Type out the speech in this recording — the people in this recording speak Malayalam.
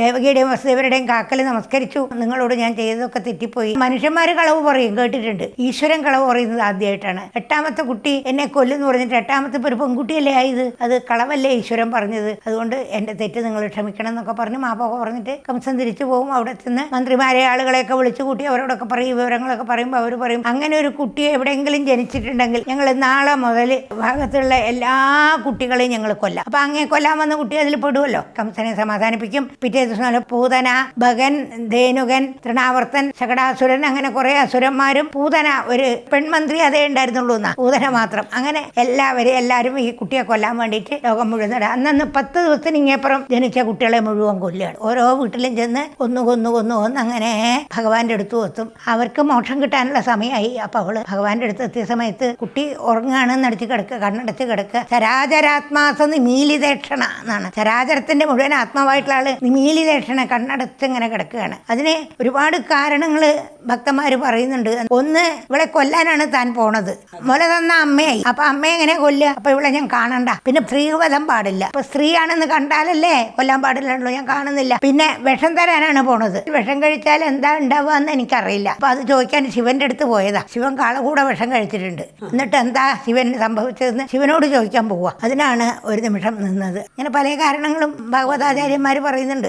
ദേവകിയുടെയും വസുദേവരുടെയും കാക്കൽ നമസ്കരിച്ചു. നിങ്ങളോട് ഞാൻ ചെയ്തതൊക്കെ തെറ്റിപ്പോയി. മനുഷ്യന്മാർ കളവ് പറയും കേട്ടിട്ടുണ്ട്. ഈശ്വരൻ കളവ് പറയുന്നത് ആദ്യമായിട്ടാണ് എട്ടാമത്തെ കുട്ടി എന്നെ കൊല്ലുന്നു പറഞ്ഞിട്ട് എട്ടാമത്തെ ഒരു പെൺകുട്ടിയല്ലേ ആയത്? അത് കളവല്ലേ ഈശ്വരൻ പറഞ്ഞത്? അതുകൊണ്ട് എന്റെ തെറ്റ് നിങ്ങൾ ക്ഷമിക്കണം എന്നൊക്കെ പറഞ്ഞ് മാപ്പൊക്കെ പറഞ്ഞിട്ട് കംസൻ തിരിച്ചു പോകും. അവിടെ ചെന്ന് മന്ത്രിമാരെ ആളുകളെയൊക്കെ വിളിച്ചു കൂട്ടി അവരോടൊക്കെ പറയും വിവരങ്ങളൊക്കെ പറയുമ്പോൾ അവർ പറയും അങ്ങനെ ഒരു കുട്ടി എവിടെയെങ്കിലും ജനിച്ചിട്ടുണ്ടെങ്കിൽ ഞങ്ങൾ നാളെ മുതൽ ഭാഗത്തുള്ള എല്ലാ കുട്ടികളെയും ഞങ്ങൾ കൊല്ലാം. അപ്പൊ അങ്ങനെ കൊല്ലാൻ വന്ന കുട്ടി അതിൽ പെടുമല്ലോ കംസനെ സമാധാനിപ്പിക്കും. പിറ്റേ ദിവസം പൂതന ഭഗൻ ധേനുകൻ തൃണാവർത്തൻ ശകടാസുരൻ അങ്ങനെ കുറെ അസുരന്മാരും പൂതന ഒരു പെൺമന്ത്രി അതേ ഉണ്ടായിരുന്നുള്ളൂ എന്നാ പൂതന മാത്രം. അങ്ങനെ എല്ലാവരും എല്ലാവരും ഈ കുട്ടിയെ കൊല്ലാൻ വേണ്ടിയിട്ട് ലോകം മുഴുവൻ അന്നന്ന് പത്ത് ദിവസത്തിന് ഇങ്ങേപ്പുറം ജനിച്ച കുട്ടികളെ മുഴുവൻ കൊല്ലുകയാണ്. ഓരോ വീട്ടിലും ചെന്ന് കൊന്നു കൊന്നു കൊന്നു കൊന്ന് അങ്ങനെ ഭഗവാന്റെ അടുത്ത് എത്തും അവർക്ക് മോക്ഷം കിട്ടാനുള്ള സമയമായി. അപ്പൊ അവൾ ഭഗവാന്റെ അടുത്ത് എത്തിയ സമയത്ത് കുട്ടി ഉറങ്ങാണ് നടിച്ച് കിടക്കുക കണ്ണടച്ച് കിടക്കുക. ചരാചരാത്മാസ നിമീലിതേക്ഷണ എന്നാണ്. ചരാചരത്തിന്റെ മുഴുവൻ ആത്മാവായിട്ടുള്ള ആൾ നിമീലിതേക്ഷണ കണ്ണടച്ച് ഇങ്ങനെ കിടക്കുകയാണ്. അതിന് ഒരുപാട് കാരണങ്ങൾ ഭക്തന്മാർ പറയുന്നുണ്ട്. ഒന്ന് ഇവളെ കൊല്ലാനാണ് താൻ പോണത്. മുല തന്ന അമ്മയായി. അപ്പൊ അമ്മയെ എങ്ങനെ കൊല്ലുക? അപ്പൊ ഇവളെ ഞാൻ കാണണ്ട. പിന്നെ സ്ത്രീവധം പാടില്ല. അപ്പൊ സ്ത്രീയാണെന്ന് കണ്ടാലല്ലേ കൊല്ലാൻ പാടില്ലല്ലോ ഞാൻ കാണുന്നില്ല. പിന്നെ വിഷം തരാനാണ് പോണത്. വിഷം കഴിച്ചാൽ എന്താ ഉണ്ടാവുക എന്ന് എനിക്കറിയില്ല. അപ്പൊ അത് ചോദിക്കാൻ ശിവന്റെ അടുത്ത് പോയതാ. ശിവൻ കാളകൂടെ വിഷം കഴിച്ചിട്ടുണ്ട്. എന്നിട്ട് എന്താ ശിവന് സംഭവിച്ചതെന്ന് ശിവനോട് ചോദിക്കാൻ പോവുക അതിനാണ് ഒരു നിമിഷം നിന്നത്. ഇങ്ങനെ പല കാരണങ്ങളും ഭഗവതാചാര്യന്മാർ പറയുന്നുണ്ട്.